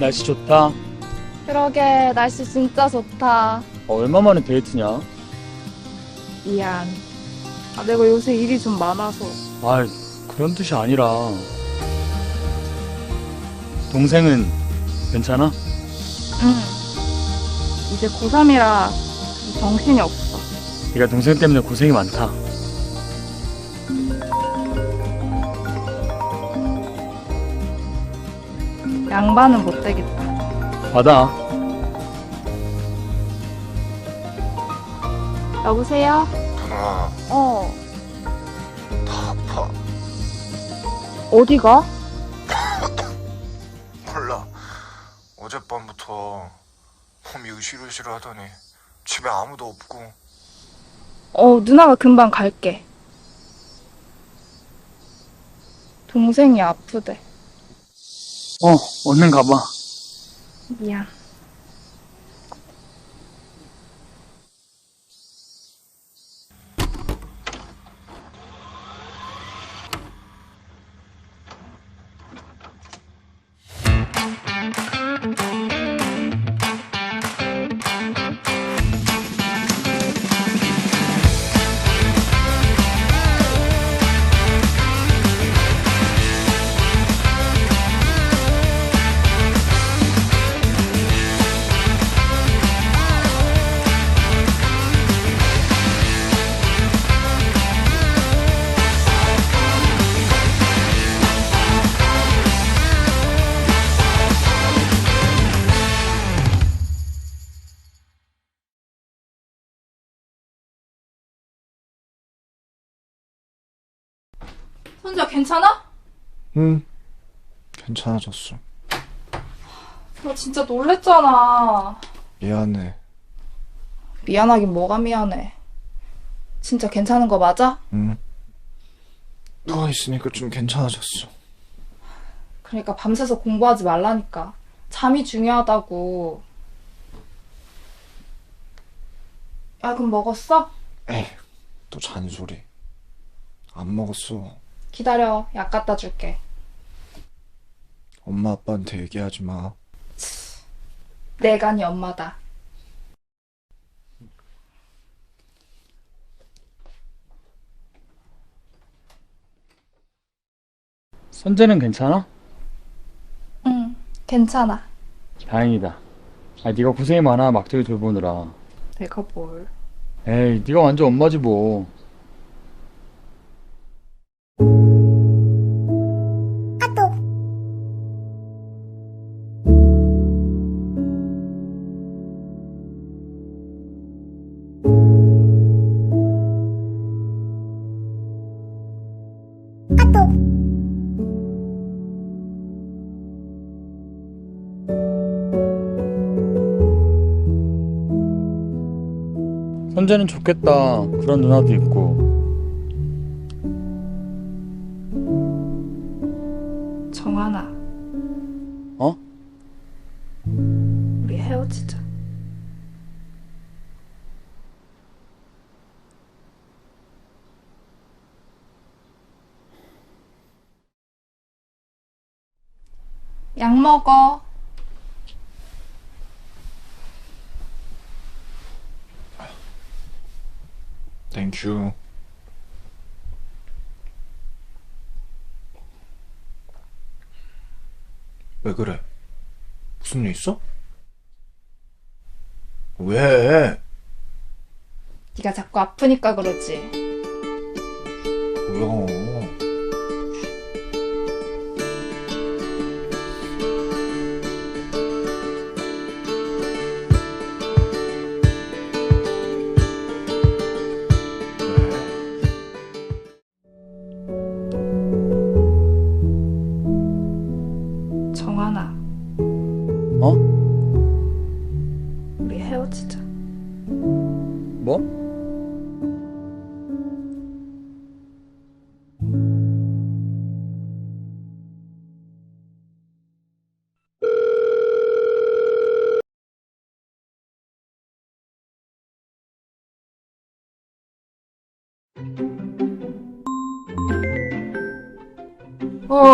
날씨 좋다. 그러게 날씨 진짜 좋다. 어, 얼마 만에 데이트냐? 미안. 아, 내가 요새 일이 좀 많아서. 아, 그런 뜻이 아니라. 동생은 괜찮아? 응. 이제 고3이라 정신이 없어. 네가 동생 때문에 고생이 많다. 양반은 못 되겠다. 받아. 여보세요? 누나 어. 다 아파 어디가? 몰라 어젯밤부터 몸이 으실으실 하더니 집에 아무도 없고 어, 누나가 금방 갈게. 동생이 아프대. 어, 얼른 가봐. 미 안. 선주야, 괜찮아? 응 괜찮아졌어 나 진짜 놀랬잖아. 미안해 미안하긴 뭐가 미안해. 진짜 괜찮은 거 맞아? 응 너가 있으니까 좀 괜찮아졌어 그러니까 밤새서 공부하지 말라니까. 잠이 중요하다고. 약은 먹었어? 에이 또 잔소리 안 먹었어 기다려. 약 갖다 줄게. 엄마 아빠한테 얘기하지 마 내가 네 엄마다. 선재는 괜찮아? 응, 괜찮아. 다행이다. 아, 네가 고생이 많아, 막둥이 돌보느라. 내가 뭘. 에이, 네가 완전 엄마지 뭐. 선재는 좋겠다. 그런 누나도 있고. 약 먹어. 땡큐 왜 그래? 무슨 일 있어? 왜? 네가 자꾸 아프니까 그러지. 뭐야?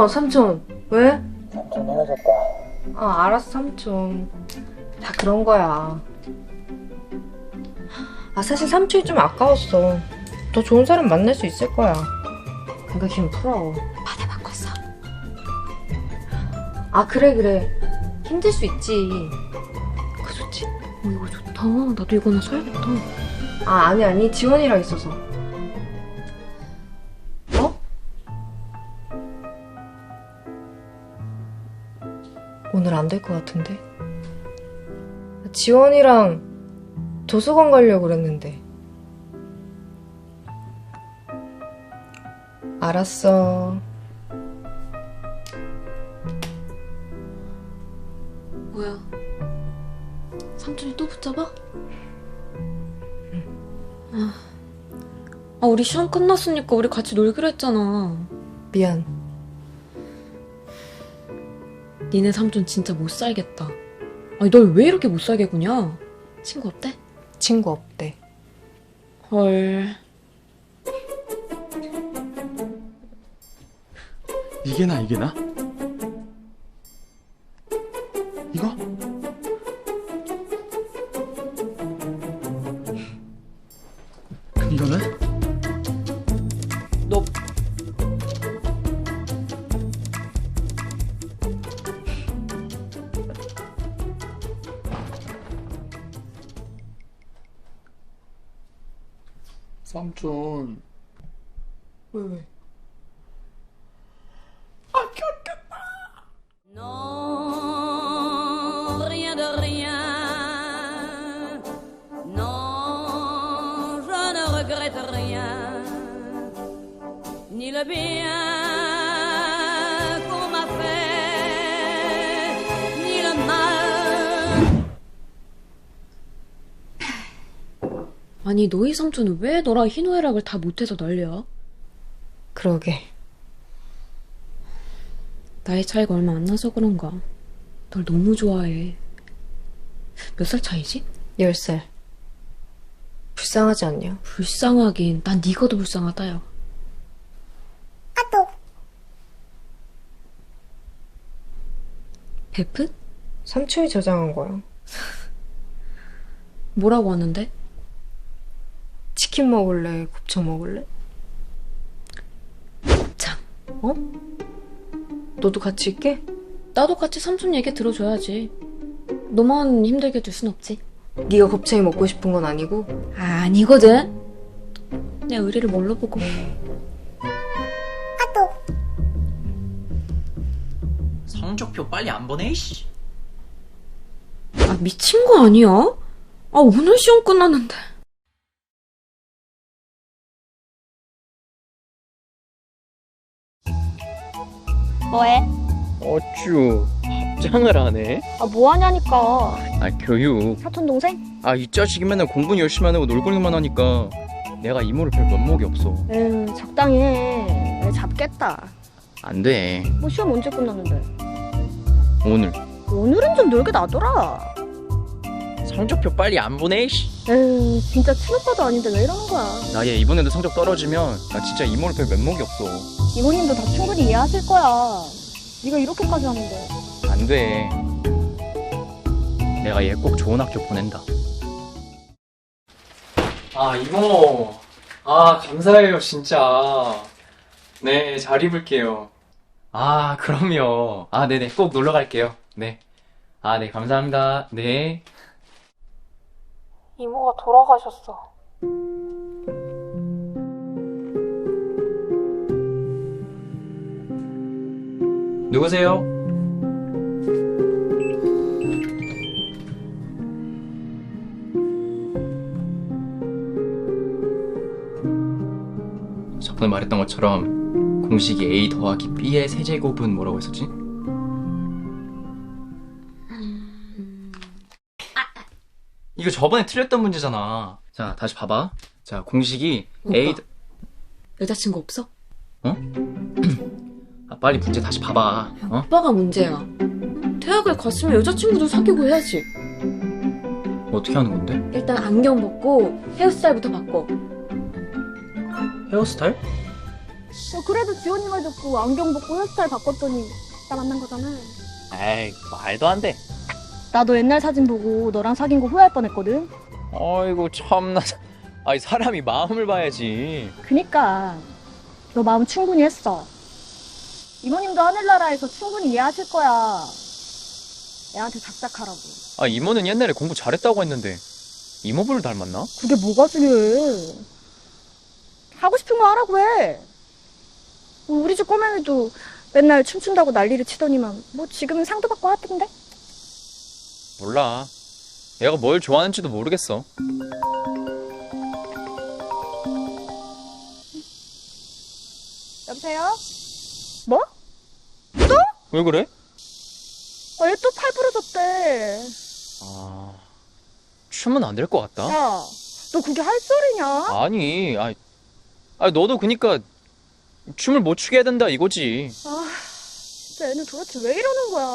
어, 삼촌. 왜? 삼촌 헤어졌다. 아, 알았어, 삼촌. 다 그런 거야. 아, 사실 삼촌이 좀 아까웠어. 더 좋은 사람 만날 수 있을 거야. 그러니까 기분 풀어. 받아 바꿨어. 아, 그래, 그래. 힘들 수 있지. 그 좋지. 어, 이거 좋다. 나도 이거 하나 사야겠다. 아, 아니, 아니. 지원이랑 있어서. 오늘 안 될 것 같은데. 지원이랑 도서관 가려고 그랬는데. 알았어. 뭐야? 삼촌이 또 붙잡아? 아, 아, 우리 시험 끝났으니까 우리 같이 놀기로 했잖아. 미안. 니네 삼촌 진짜 못 살겠다. 아니, 널 왜 이렇게 못 살게 구냐? 친구 없대? 친구 없대. 헐. 이게 나, 이게 나? Samsung. Wait, Non, rien de rien. Non, je ne regrette rien. Ni le bien. 아니, 너희 삼촌은 왜 너랑 희노애락을 다 못해서 난리야? 그러게. 나이 차이가 얼마 안 나서 그런가. 널 너무 좋아해. 몇 살 차이지? 열 살. 불쌍하지 않냐? 불쌍하긴. 난 네가 더 불쌍하다, 야. 베프? 삼촌이 저장한 거야. 뭐라고 하는데? 치킨 먹을래? 곱창 먹을래? 곱창. 어? 너도 같이 있게? 나도 같이 삼촌 얘기 들어줘야지. 너만 힘들게 둘 순 없지. 네가 곱창이 먹고 싶은 건 아니고 아니거든. 내 의리를 뭘로 보고. 성적표 빨리 안 보내, 이씨. 아, 미친 거 아니야? 아, 오늘 시험 끝났는데. 쭈 합장을 하네? 아 뭐하냐니까. 아 교육. 사촌 동생? 아 이 자식이 맨날 공부 열심히 안 하고 놀고만 하니까 내가 이모를 별 면목이 없어. 에휴 적당히 해. 잡겠다. 안돼. 뭐 시험 언제 끝났는데? 오늘. 오늘은 좀 놀게 놔둬라. 성적표 빨리 안 보내 씨. 에휴 진짜 친오빠도 아닌데 왜 이러는 거야? 나얘 이번에도 성적 떨어지면 나 진짜 이모를 별 면목이 없어. 이모님도 다 충분히 이해하실 거야 네가 이렇게까지 하는데 안 돼 내가 얘 꼭 좋은 학교 보낸다 아, 이모. 아, 감사해요, 진짜. 네, 잘 입을게요. 아, 그럼요. 아, 네네, 꼭 놀러 갈게요. 네. 아, 네, 감사합니다. 네. 이모가 돌아가셨어. 누구세요? 저번에 말했던 것처럼 공식이 A 더하기 B의 세제곱은 뭐라고 했었지? 이거 저번에 틀렸던 문제잖아. 자, 다시 봐봐. 자, 공식이 A 오빠. 여자친구 없어? 아, 빨리 문제 다시 봐봐. 어? 오빠가 문제야. 대학을 갔으면 여자친구도 사귀고 해야지. 어떻게 하는 건데? 일단 안경 벗고 헤어스타일부터 바꿔. 헤어스타일? 어, 그래도 지원이 말 듣고 안경 벗고 헤어스타일 바꿨더니 나 만난 거잖아 에이, 말도 안 돼. 나도 옛날 사진 보고 너랑 사귄 거 후회할 뻔했거든. 아이고, 참나. 아이, 사람이 마음을 봐야지. 그니까 너 마음 충분히 했어. 이모님도 하늘나라에서 충분히 이해하실 거야. 애한테 작작하라고. 아, 이모는 옛날에 공부 잘했다고 했는데, 이모부를 닮았나? 그게 뭐가 중요해. 하고 싶은 거 하라고 해. 뭐 우리 집 꼬맹이도 맨날 춤춘다고 난리를 치더니만 뭐 지금은 상도 받고 하던데? 몰라. 얘가 뭘 좋아하는지도 모르겠어. 여보세요? 뭐? 왜 그래? 어, 얘또 팔 부러졌대. 아, 춤은 안 될 것 같다. 야, 너 그게 할 소리냐? 아니, 아니, 아니, 너도 그니까, 춤을 못 추게 해야 된다, 이거지. 아, 진짜 얘는 도대체 왜 이러는 거야?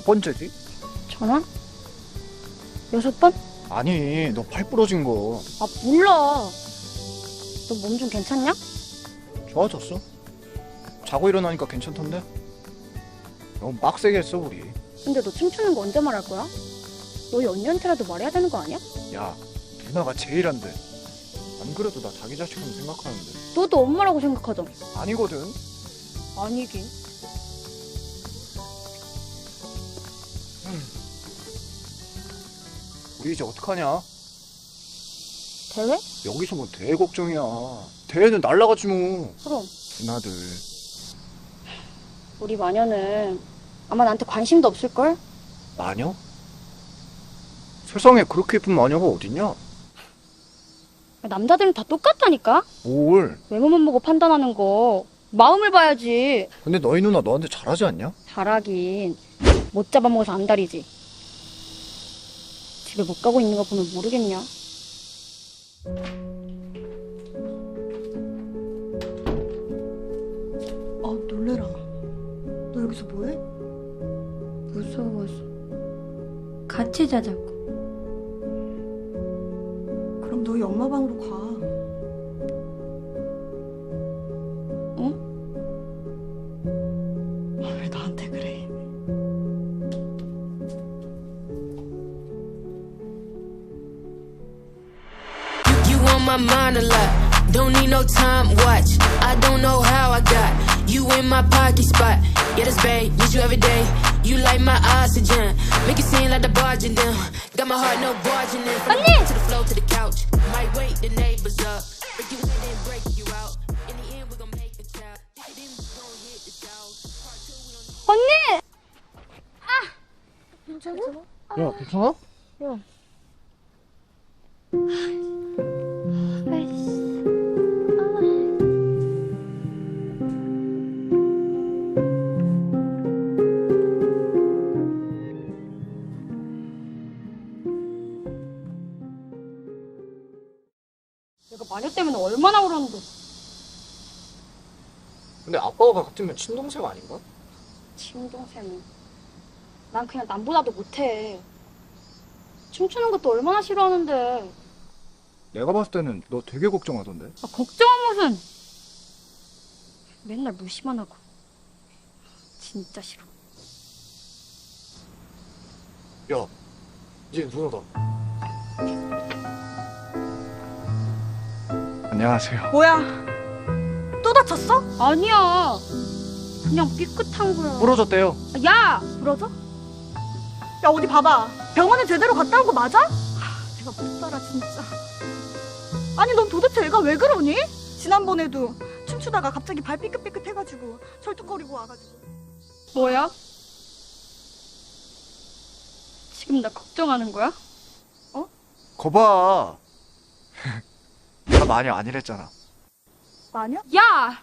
몇 번째지? 전화? 여섯 번? 아니, 너 팔 부러진 거 아, 몰라. 너 몸 좀 괜찮냐? 좋아졌어. 자고 일어나니까 괜찮던데? 너무 빡세게 했어, 우리. 근데 너 춤추는 거 언제 말할 거야? 너희 언니한테라도 말해야 되는 거 아니야? 야, 누나가 제일 안 돼. 안 그래도 나 자기 자식으로 생각하는데. 너도 엄마라고 생각하잖아. 아니거든. 아니긴. 우리 이제 어떡하냐? 대회? 여기서 뭐 대회 걱정이야. 대회는 날라가지 뭐. 그럼. 누나들. 우리 마녀는 아마 나한테 관심도 없을걸? 마녀? 세상에 그렇게 예쁜 마녀가 어딨냐? 남자들은 다 똑같다니까? 뭘? 외모만 보고 판단하는 거. 마음을 봐야지. 근데 너희 누나 너한테 잘하지 않냐? 잘하긴. 못 잡아먹어서 안달이지. 집에 못 가고 있는 거 보면 모르겠냐? 아, 놀래라. 너 여기서 뭐해? 무서워서 같이 자자고 그럼 너희 엄마 방으로 가. time watch. I don't know how I got you in my pocket spot. Yeah, that's babe. Need you every day. You like my oxygen. Make it seem like the barging down. Got my heart no barging in. From the bed to the floor to the couch. Might wake the neighbors up. Break you in and break you out. In the end, we gon' make a child. Then we gon' hit the show. Part two, we don't 언니! 야, 괜찮아? 내 마녀 때문에 얼마나 울었는데. 근데 아빠가 같으면 친동생 아닌가? 친동생은. 난 그냥 남보다도 못해. 춤추는 것도 얼마나 싫어하는데. 내가 봤을 때는 너 되게 걱정하던데. 아, 걱정은 무슨. 맨날 무시만 하고. 진짜 싫어. 야, 이제 누나다. 안녕하세요. 뭐야? 또 다쳤어? 아니야. 그냥 삐끗한 거야. 부러졌대요. 야! 부러져? 야, 어디 봐봐. 병원에 제대로 갔다 온 거 맞아? 하, 내가 못 살아, 진짜. 아니, 넌 도대체 애가 왜 그러니? 지난번에도 춤추다가 갑자기 발 삐끗삐끗 해가지고 절뚝거리고 와가지고. 뭐야? 지금 나 걱정하는 거야? 거봐. 나 마녀 아니랬잖아. 마녀? 야!